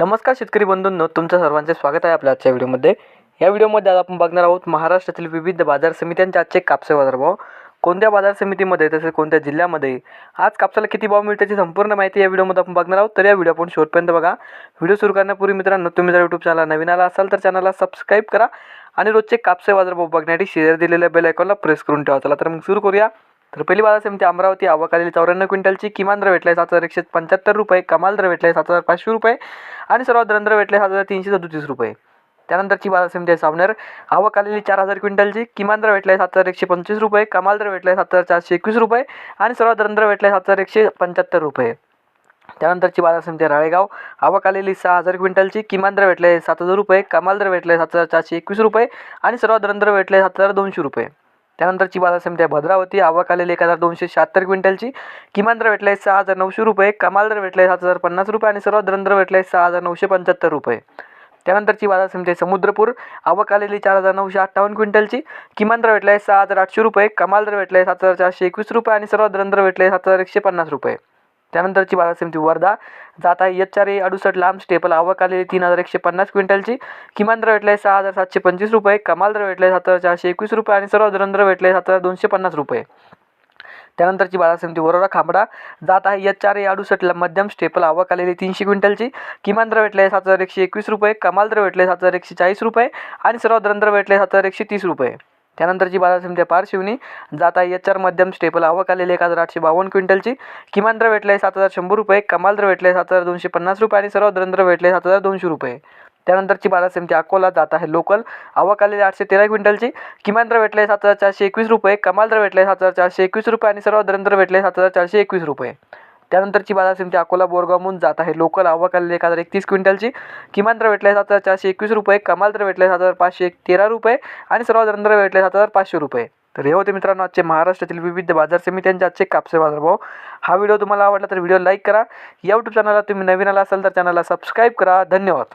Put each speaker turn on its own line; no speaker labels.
नमस्कार शेतकरी बंधूंनो तुमचं सर्वांचे स्वागत आहे आपल्या आजच्या व्हिडिओमध्ये. या व्हिडिओमध्ये आज आपण बघणार आहोत महाराष्ट्रातील विविध बाजार समित्यांचे आजचे कापसे बाजारभाव. कोणत्या बाजार समितीमध्ये तसेच कोणत्या जिल्ह्यामध्ये? आज कापसाला किती भाव मिळते याची संपूर्ण माहिती या व्हिडिओमध्ये आपण बघणार आहोत. तर या व्हिडिओ आपण शेवटपर्यंत बघा. व्हिडिओ सुरू करण्यापूर्वी मित्रांनो तुम्ही जर यूट्यूब चॅनल नवीन आला असाल तर चॅनलला सबस्क्राईब करा आणि रोजचे कापसे बाजारभाव बघण्यासाठी शेअर दिलेल्या बेल आयकॉनला प्रेस करून ठेवा. चला तर मग सुरू करूया. तर पहिली बाजार समिती अमरावती आवकालेली चौऱ्याण्णव क्विंटलची किमान दर भेटला आहे सात हजार एकशे पंच्याहत्तर रुपये कमाल दर भेटलाय सात हजार पाचशे रुपये. आणि सर्वात रंध्र भेटले सात हजार तीनशे सदोतीस रुपये. त्यानंतरची बाजार समिती आहे सावनेर आवक आलेली चार हजार क्विंटलची. किमान दर भेटलाय सात हजार एकशे पंचवीस रुपये. कमाल दर भेटलाय सात हजार चारशे एकवीस रुपये. आणि सर्वात रंध्र भेटलाय सात हजार एकशे पंच्याहत्तर रुपये. त्यानंतरची बाजार समिती आहे राळेगाव. आवक आलेली सहा हजार क्विंटलची. किमान दर भेटले सात हजार रुपये. कमाल दर भेटले सात हजार चारशे एकवीस रुपये. आणि सर्वात दर भेटले सात हजार दोनशे रुपये. त्यानंतरची बाजार समिती आहे भद्रावती. आवक आलेली एक हजार दोनशे शहात्तर क्विंटलची. किमान दर भेटले सहा हजार नऊशे रुपये. कमाल दर भेटले सात हजार पन्नास रुपये आणि सर्वात दर आहे सहा हजार नऊशे पंच्याहत्तर रुपये. त्यानंतरची बाजार समिती आहे समुद्रपूर. आवक आलेली चार हजार नऊशे अठ्ठावन्न क्विंटलची. किमान दर भेटलाय सहा हजार आठशे रुपये. कमाल दर भेटले सात हजार चारशे एकवीस रुपये आणि सर्वात दर भेटले सात हजार एकशे पन्नास रुपये. त्यानंतरची बाजार समिती वर्धा. जात आहे एच चार ए अडुसष्ट लांब स्टेपल. आवक आलेली तीन हजार एकशे पन्नास क्विंटलची. किमान दर आहे सहा हजार सातशे पंचवीस रुपये. कमाल दर भेटले सात हजार चारशे एकवीस रुपये आणि सर्व दर भेटले सात हजार दोनशे पन्नास रुपये. त्यानंतरची बाजार समिती वरोरा खांबडा. जात आहे एच चार ए अडुसष्टला मध्यम स्टेपल. आवक आलेली तीनशे क्विंटलची. किमान दर भेटले सात हजार एकशे एकवीस रुपये. कमाल दर भेटले सात हजार एकशे चाळीस रुपये. आणि सर्व दर भेटले सात हजार एकशे तीस रुपये. त्यानंतरची बाजार समिती पारशिवनी जात आहे एच आर मध्यम स्टेपल आवक आलेली एक हजार आठशे बावन्न क्विंटलची. किमान दर भेटले सात हजार शंभर रुपये. कमाल दर भेटले सात हजार दोनशे पन्नास रुपये आणि सर्व दर भेटले सात हजार दोनशे रुपये. त्यानंतरची बाजार समिती अकोला जात आहे लोकल आवक आलेली आठशे तेरा क्विंटलची. किमान दर भेटले सात हजार चारशे एकवीस रुपये. कमाल दर भेटले सात हजार चारशे एकवीस रुपये आणि सर्व दरंतर भेटले सात हजार चारशे एकवीस रुपये. त्यानंतरची बाजार समिती अकोला बोरगावहून जात आहे. लोकल आवक आलेली एक हजार एकतीस क्विंटलची. किमान दर भेटले सात हजार चारशे एकवीस रुपये. कमाल दर भेटले सात हजार पाचशे तेरा रुपये. आणि सर्व दर भेटले सात हजार पाचशे रुपये. तर हे होते मित्रांनो आजचे महाराष्ट्रातील विविध बाजार समित्यांचे आजचे कापसे बाजारभाव हा व्हिडिओ तुम्हाला आवडला तर व्हिडिओ लाईक करा. या यूट्यूब चॅनलला तुम्ही नवीन आला असाल तर चॅनलला सबस्क्राईब करा. धन्यवाद.